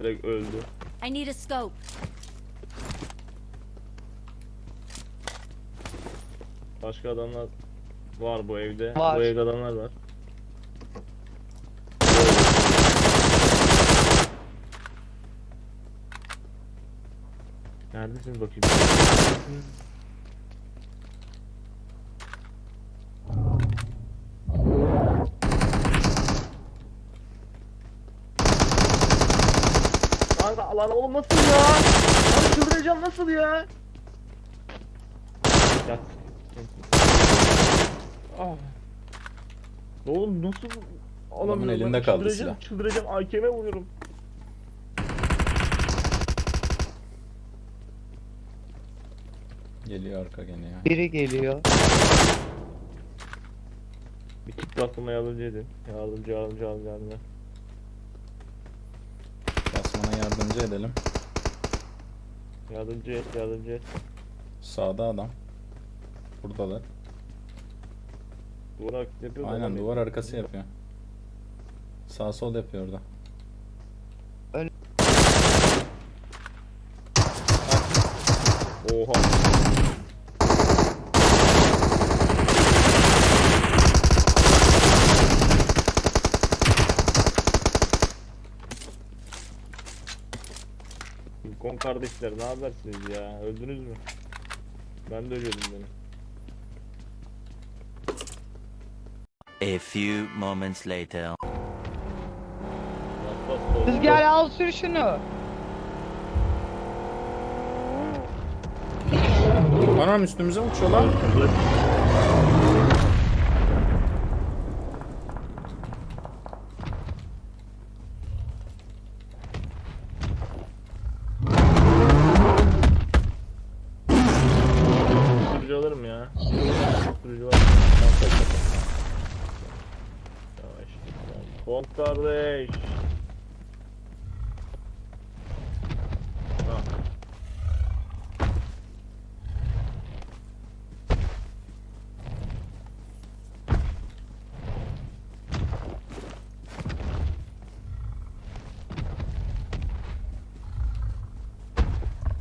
Direkt öldü. I need a scope. Başka adamlar var bu evde. Var. Bu evde adamlar var. Neredesiniz bakayım? Lan oğlum nasıl ya? Lan çıldıracağım nasıl ya? Yat. Ah. Oğlum nasıl alamıyorum ben? elinde kaldı çıldıracağım, silah. Çıldıracağım AKM'e vuruyorum. Geliyor arka gene ya. Biri geliyor. Bir kit basmama yardımcı edin. Yardımcı yardımcı yardımcı yardımcı. Yardımcı edelim. Yardımcı et yardımcı et. Sağda adam. Buradalar. Duvar yapıyor Aynen duvar arkası yapıyor. Sağ sol yapıyor orada. Oha. Kon kardeşler ne habersiniz ya? Öldünüz mü? Ben de ölüyordum benim. A few moments later. Kız gel al sür şunu. Anam üstümüze uçuyor lan. Kardeş.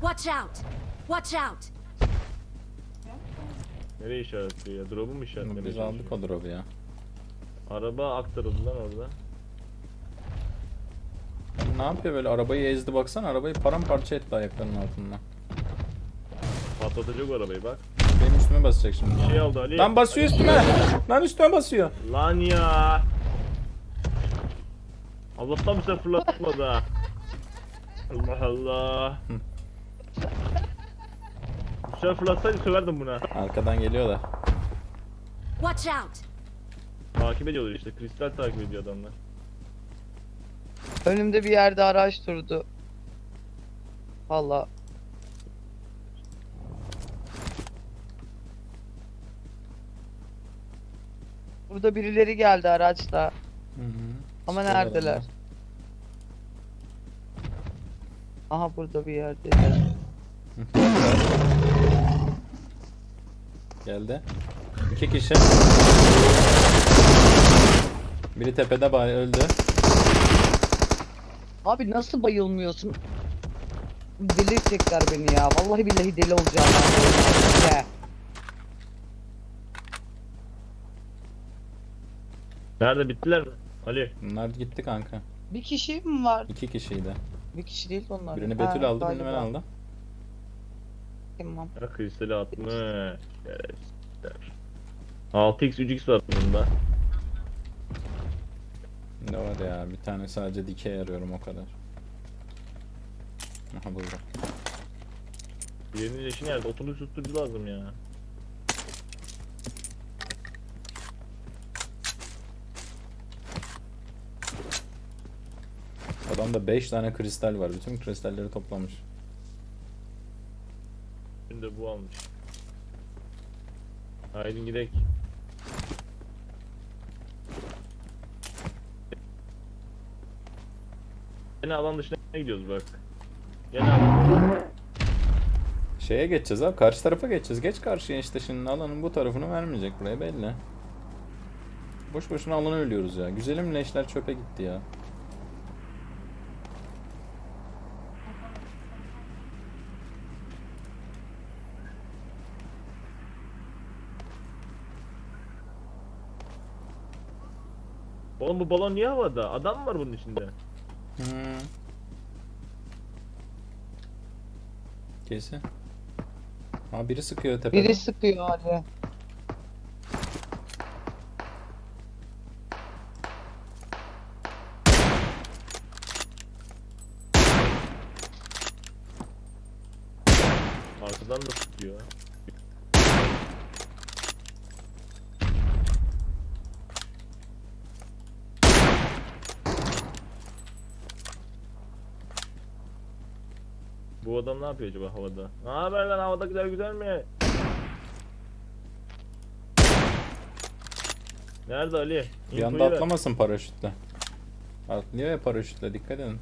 Watch out! Watch out! Nereye işaretliyor ya? Drop'u mu işaretlemeye Biz aldık o drop'u ya. Araba aktarıldı lan orada. Ne yapıyor böyle arabayı ezdi baksana arabayı paramparça etti ayaklarının altından. Patlatacak arabayı bak. Benim üstüme basacak şimdi. Bir şey aldı Ali. Lan basıyor üstüme. Lan üstüme basıyor. Lan ya. Allah'tan bize fırlatmadı ha. Allah Allah. Bu sefer fırlatsaydı söverdim buna. Arkadan geliyorlar. Watch out! Takip ediyorlar işte. Kristal takip ediyor adamlar. Önümde bir yerde araç durdu. Valla. Burada birileri geldi araçla. Hı hı. Ama neredeler? onlar. Aha burada bir yerdeler. Geldi. İki kişi. Biri tepede bay öldü. Abi nasıl bayılmıyorsun? Deli edecekler beni ya. Vallahi billahi deli olacağım. Ya. Nerede bittiler mi? Ali. Bunlar gitti kanka. Bir kişi mi var? İki kişiydi. Bir kişi değil onlar. Birini Ha, Betül aldı, birini ben galiba. aldım. Tamam. Ya kristali atmış. Şerefsizler. 6x 3x var bunda. Ne var ya bir tane sadece dikey arıyorum o kadar. Aha burada. Birinin leşi nerede? Otobüs susturucu lazım ya. Adamda 5 tane kristal var. Bütün kristalleri toplamış. Şimdi bu almış. Haydi gidelim. Yine alan dışına gidiyoruz bak. Gene alan Şeye geçeceğiz abi. Karşı tarafa geçeceğiz. Geç karşıya işte şimdi alanın bu tarafını vermeyecek buraya belli. Boş boşuna alanı ölüyoruz ya. Güzelimle işler çöpe gitti ya. Oğlum bu balon niye havada? Adam var bunun içinde. Hmm. Kesin. Aa biri sıkıyor tepeden. Biri sıkıyor hadi. Arkadan da sıkıyor. Bu adam ne yapıyor acaba havada? Ne haber lan havada güzel güzel mi? Nerede Ali? Bir İnfoyu anda ver. atlamasın paraşütle. Atlıyor ya paraşütle dikkat edin.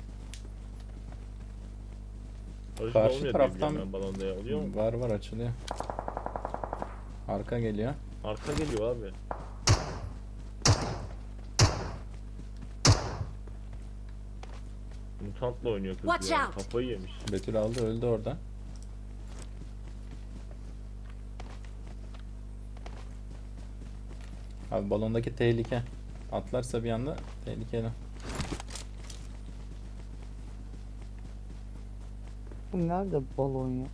Barış Karşı olmuyor diye taraftan- biliyorum ben balonda ya. Oluyor mu? Var var açılıyor. Arka geliyor. Arka geliyor abi. Mutantla oynuyor kız Watch ya. out. Kafayı yemiş. Betül aldı öldü orada. Abi balondaki tehlike. Atlarsa bir anda tehlikeli. Bu nerede balon ya?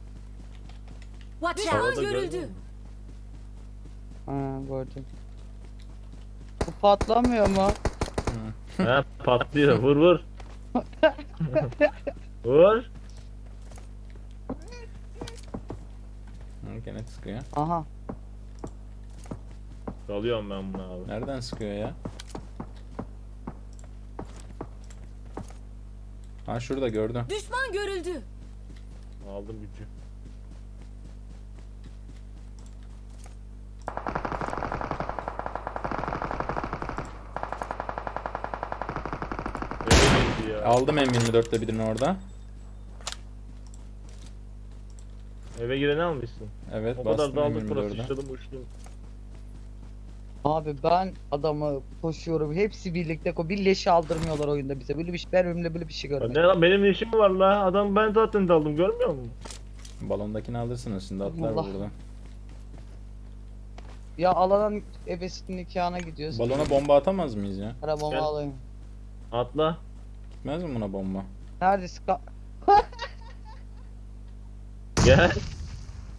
Watch Havada out! görmüyor görüldü. musun? Ha gördüm. Bu patlamıyor mu? He patlıyor. Vur vur. Vur. Hı, gene sıkıyor. Aha. Dalıyorum ben buna abi. Nereden sıkıyor ya? Ha şurada gördüm. Düşman görüldü. Aldım gücü. Aldım M24'te birini orada. Eve gireni almışsın. Evet O kadar bastım daldık sonra M24'e. sıçradım uçtum. Abi ben adamı koşuyorum. Hepsi birlikte ko bir leş aldırmıyorlar oyunda bize. Böyle bir şey, ben ömrümde böyle bir şey Ya görmedim. Ne lan benim işim var la? Adam ben zaten daldım görmüyor musun? Balondakini alırsınız şimdi atlar Allah. burada. Ya alanın ebesinin nikahına gidiyoruz. Balona bomba atamaz mıyız ya? Arabamı Gel. alayım. Atla. Gitmez mi buna bomba? Neredesin? Ka- Gel.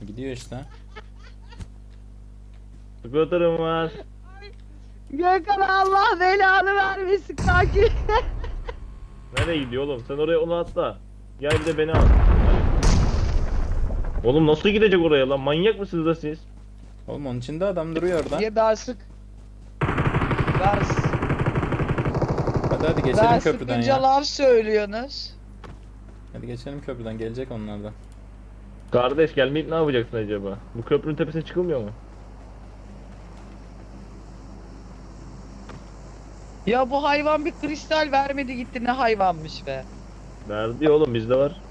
Gidiyor işte. Scooter'ım var. Gökhan Allah belanı vermesin kanki. Nereye gidiyor oğlum? Sen oraya onu atla. Gel bir de beni al. Oğlum nasıl gidecek oraya lan? Manyak mısınız da siz? Oğlum onun içinde adam duruyor orada. Diye ben sık. Ben, Hadi hadi geçelim ben köprüden ya. laf söylüyorsunuz. Hadi geçelim köprüden gelecek onlar da. Kardeş gelmeyip ne yapacaksın acaba? Bu köprünün tepesine çıkılmıyor mu? Ya bu hayvan bir kristal vermedi gitti ne hayvanmış be. Verdi oğlum bizde var.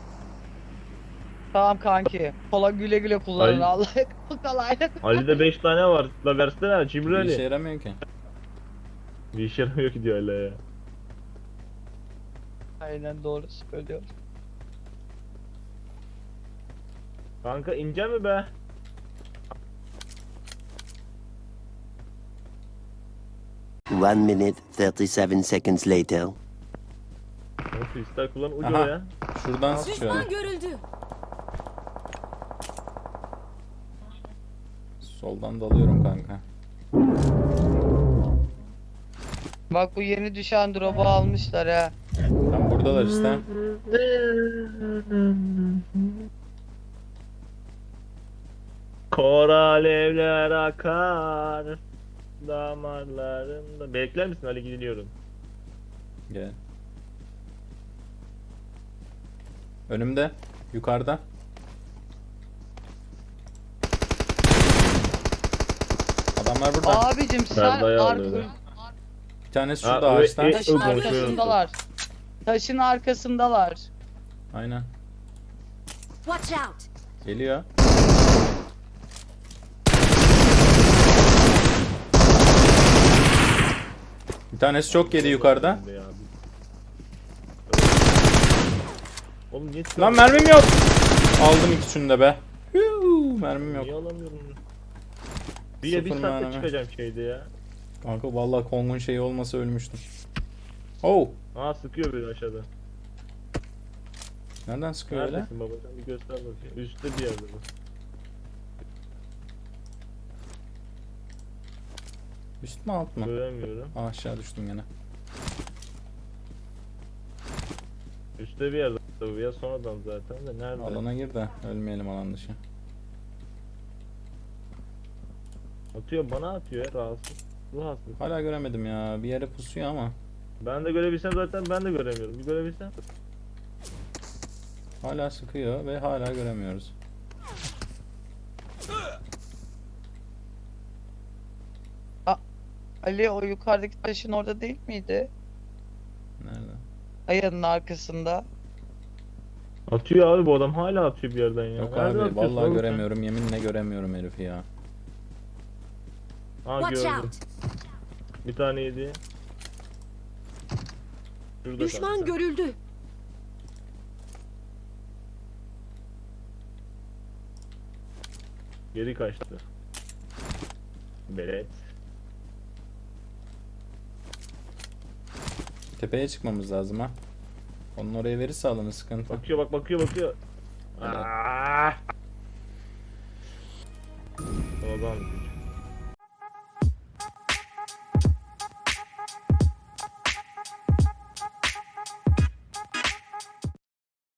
Tamam kanki. Kola güle güle kullanın Ay. Allah'a kolaylık. Ali'de 5 tane var. La versene Cimri Bir Ali. işe yaramıyor ki. Bir işe yaramıyor ki diyor hala ya. Aynen doğru söylüyor. Kanka ince mi be? One minute, 37 seconds later. O kristal kullan ucu Aha. ya. Şuradan sıkıyor. Düşman görüldü. Soldan dalıyorum kanka. Bak bu yeni düşen drop'u almışlar ha. Buradalar işte. Kor alevler akar damarlarımda. Bekler misin Ali gidiyorum. Gel. Önümde. Yukarıda. Adamlar burada. Abicim sen aldı. Bir tanesi Ha, şurada ö- ağaçtan. e- taşın Ö- konuşuyorum. arkasındalar. Taşın arkasındalar. Aynen. Watch out! Geliyor. Bir tanesi çok yedi yukarıda. Oğlum niye Lan mermim yok. Aldım ikisini de be. Mermim yok. Niye alamıyorum? Bir de bir saatte çıkacağım şeyde ya. Kanka vallahi Kong'un şeyi olmasa ölmüştüm. Oh! Aa sıkıyor beni aşağıda. Nereden sıkıyor öyle? Neredesin baba? Sen bir göster bakayım. Üstte bir yerde bu. Üst mü alt mı? Göremiyorum. Aa, aşağı düştüm gene. Üstte bir yerde bu ya sonradan zaten de nerede? Alana gir de ölmeyelim alan dışı. Atıyor bana atıyor ya rahatsız. Ruh hastası. Hala göremedim ya. Bir yere pusuyor ama. Ben de görebilsem zaten ben de göremiyorum. Bir görebilsem. Hala sıkıyor ve hala göremiyoruz. Ali o yukarıdaki taşın orada değil miydi? Nerede? Ayağının arkasında. Atıyor abi bu adam hala atıyor bir yerden ya. Yok Nereden abi atıyorsun vallahi oğlum sen? göremiyorum. Yeminle göremiyorum herifi ya. Aa Watch gördüm. out. Bir tane yedi. Şurada Düşman kanka. görüldü. Geri kaçtı. Beret. Tepeye çıkmamız lazım ha. Onun oraya verirse alanı sıkıntı. Bakıyor bak bakıyor bakıyor. Evet. Aa! Adam.